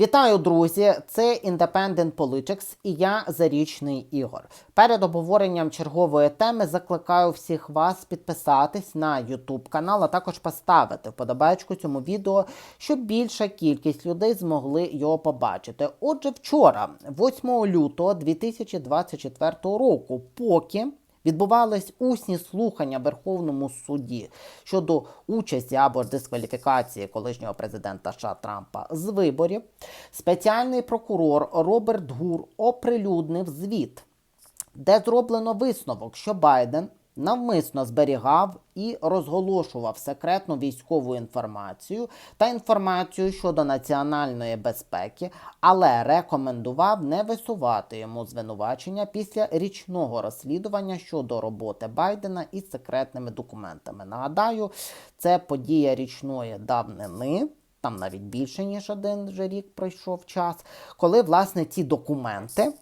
Вітаю, друзі! Це Independent Politics і я Зарічний Ігор. Перед обговоренням чергової теми закликаю всіх вас підписатись на YouTube канал, а також поставити вподобайку цьому відео, щоб більша кількість людей змогли його побачити. Отже, вчора, 8 лютого 2024 року, поки Відбувались усні слухання в Верховному суді щодо участі або дискваліфікації колишнього президента США Трампа з виборів. Спеціальний прокурор Роберт Гур оприлюднив звіт, де зроблено висновок, що Байден навмисно зберігав і розголошував секретну військову інформацію та інформацію щодо національної безпеки, але рекомендував не висувати йому звинувачення після річного розслідування щодо роботи Байдена із секретними документами. Нагадаю, це подія річної давнини. Там навіть більше ніж один вже рік пройшов час, коли власне ці документи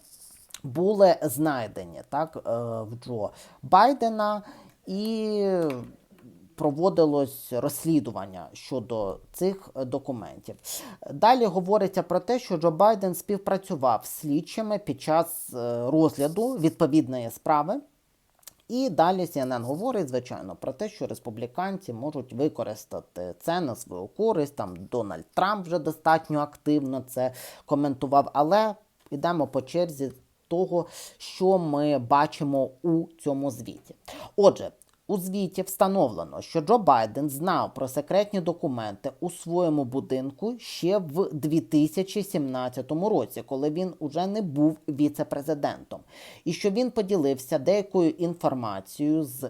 були знайдені так, е, в Джо Байдена і проводилось розслідування щодо цих документів. Далі говориться про те, що Джо Байден співпрацював з слідчими під час е, розгляду відповідної справи. І далі CNN говорить, звичайно, про те, що республіканці можуть використати це на свою користь. Там Дональд Трамп вже достатньо активно це коментував. Але йдемо по черзі того, що ми бачимо у цьому звіті. Отже, у звіті встановлено, що Джо Байден знав про секретні документи у своєму будинку ще в 2017 році, коли він уже не був віце-президентом, і що він поділився деякою інформацією з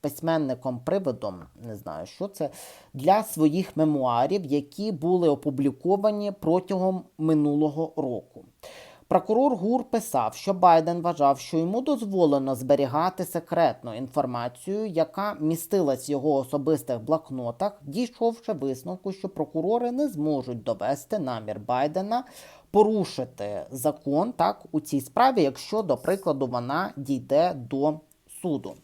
письменником приводом, не знаю, що це, для своїх мемуарів, які були опубліковані протягом минулого року. Прокурор ГУР писав, що Байден вважав, що йому дозволено зберігати секретну інформацію, яка містилась в його особистих блокнотах, дійшовши висновку, що прокурори не зможуть довести намір Байдена порушити закон так у цій справі, якщо, до прикладу, вона дійде до суду.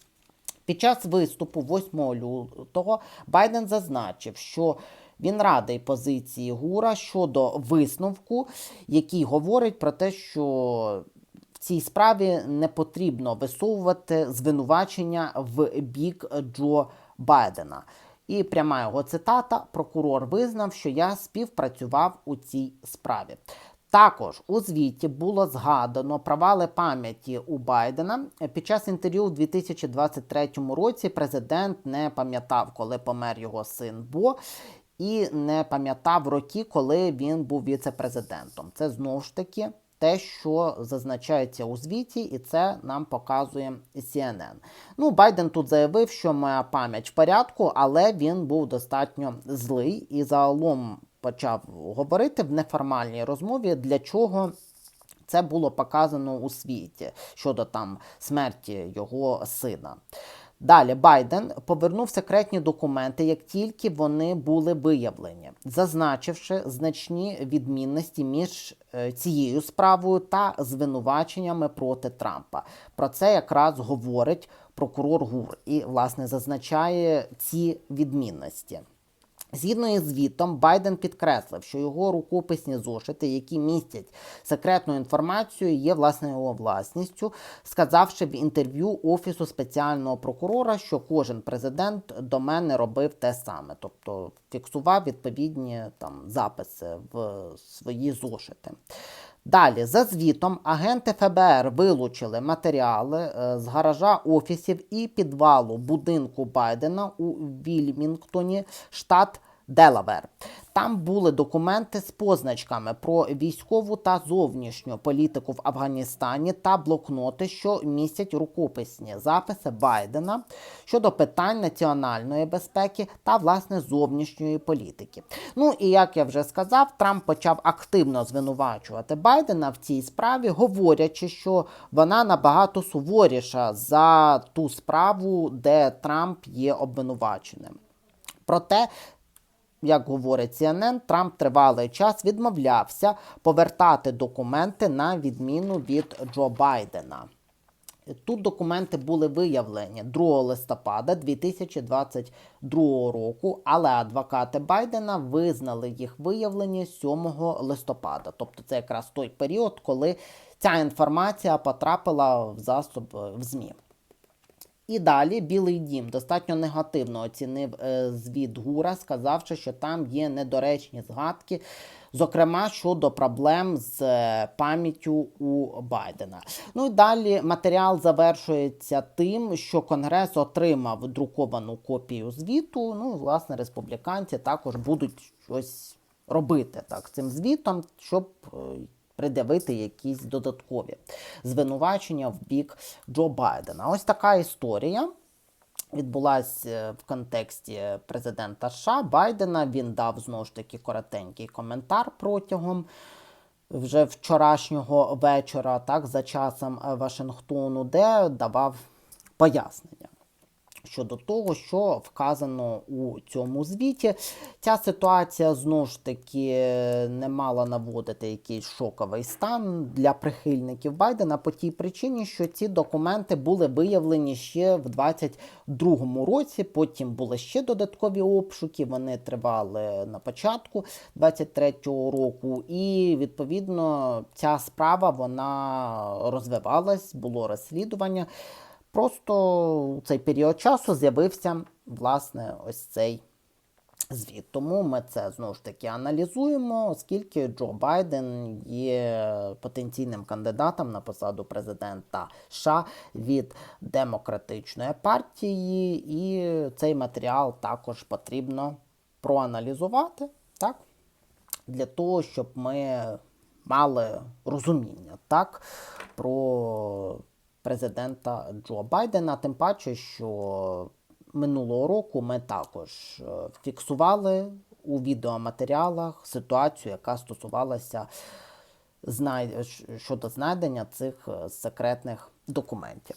Під час виступу 8 лютого Байден зазначив, що він радий позиції Гура щодо висновку, який говорить про те, що в цій справі не потрібно висовувати звинувачення в бік Джо Байдена. І пряма його цитата: прокурор визнав, що я співпрацював у цій справі. Також у звіті було згадано провали пам'яті у Байдена. Під час інтерв'ю у 2023 році президент не пам'ятав, коли помер його син Бо, і не пам'ятав роки, коли він був віце-президентом. Це знову ж таки те, що зазначається у звіті, і це нам показує CNN. Ну, Байден тут заявив, що моя пам'ять в порядку, але він був достатньо злий і загалом почав говорити в неформальній розмові, для чого. Це було показано у світі щодо там смерті його сина. Далі Байден повернув секретні документи, як тільки вони були виявлені, зазначивши значні відмінності між е, цією справою та звинуваченнями проти Трампа. Про це якраз говорить прокурор ГУР і, власне, зазначає ці відмінності. Згідно із звітом, Байден підкреслив, що його рукописні зошити, які містять секретну інформацію, є власне його власністю, сказавши в інтерв'ю Офісу спеціального прокурора, що кожен президент до мене робив те саме, тобто фіксував відповідні там записи в свої зошити. Далі, за звітом, агенти ФБР вилучили матеріали е, з гаража офісів і підвалу будинку Байдена у Вільмінгтоні, штат Делавер. Там були документи з позначками про військову та зовнішню політику в Афганістані та блокноти, що містять рукописні записи Байдена щодо питань національної безпеки та власне зовнішньої політики. Ну і як я вже сказав, Трамп почав активно звинувачувати Байдена в цій справі, говорячи, що вона набагато суворіша за ту справу, де Трамп є обвинуваченим. Проте як говорить CNN, Трамп тривалий час відмовлявся повертати документи на відміну від Джо Байдена. Тут документи були виявлені 2 листопада 2022 року, але адвокати Байдена визнали їх виявлені 7 листопада. Тобто це якраз той період, коли ця інформація потрапила в засоб в ЗМІ. І далі Білий Дім достатньо негативно оцінив е, звіт Гура, сказавши, що там є недоречні згадки, зокрема щодо проблем з е, пам'яттю у Байдена. Ну і далі матеріал завершується тим, що Конгрес отримав друковану копію звіту. Ну, і, власне, республіканці також будуть щось робити так цим звітом, щоб. Е, пред'явити якісь додаткові звинувачення в бік Джо Байдена. Ось така історія. Відбулася в контексті президента США Байдена. Він дав знову ж таки коротенький коментар протягом вже вчорашнього вечора, так, за часом е, Вашингтону, де давав пояснення щодо того, що вказано у цьому звіті. Ця ситуація знову ж таки не мала наводити якийсь шоковий стан для прихильників Байдена по тій причині, що ці документи були виявлені ще в 22-му році. Потім були ще додаткові обшуки. Вони тривали на початку 23-го року, і відповідно ця справа вона розвивалась, було розслідування. Просто у цей період часу з'явився власне ось цей звіт. Тому ми це знову ж таки аналізуємо, оскільки Джо Байден є потенційним кандидатом на посаду президента США від демократичної партії, і цей матеріал також потрібно проаналізувати, так? Для того, щоб ми мали розуміння так, про президента Джо Байдена, тим паче, що минулого року ми також е, фіксували у відеоматеріалах ситуацію, яка стосувалася знай... щодо знайдення цих е, секретних документів.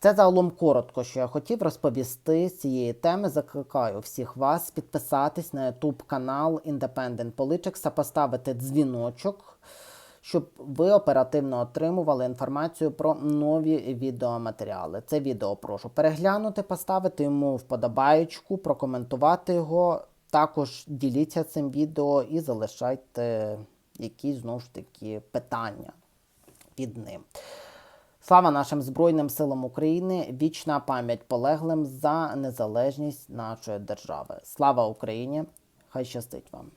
Це загалом коротко, що я хотів розповісти з цієї теми. Закликаю всіх вас підписатись на YouTube канал Independent Politics та поставити дзвіночок щоб ви оперативно отримували інформацію про нові відеоматеріали. Це відео прошу переглянути, поставити йому вподобаєчку, прокоментувати його. Також діліться цим відео і залишайте якісь знову ж таки питання під ним. Слава нашим Збройним силам України! Вічна пам'ять полеглим за незалежність нашої держави. Слава Україні! Хай щастить вам!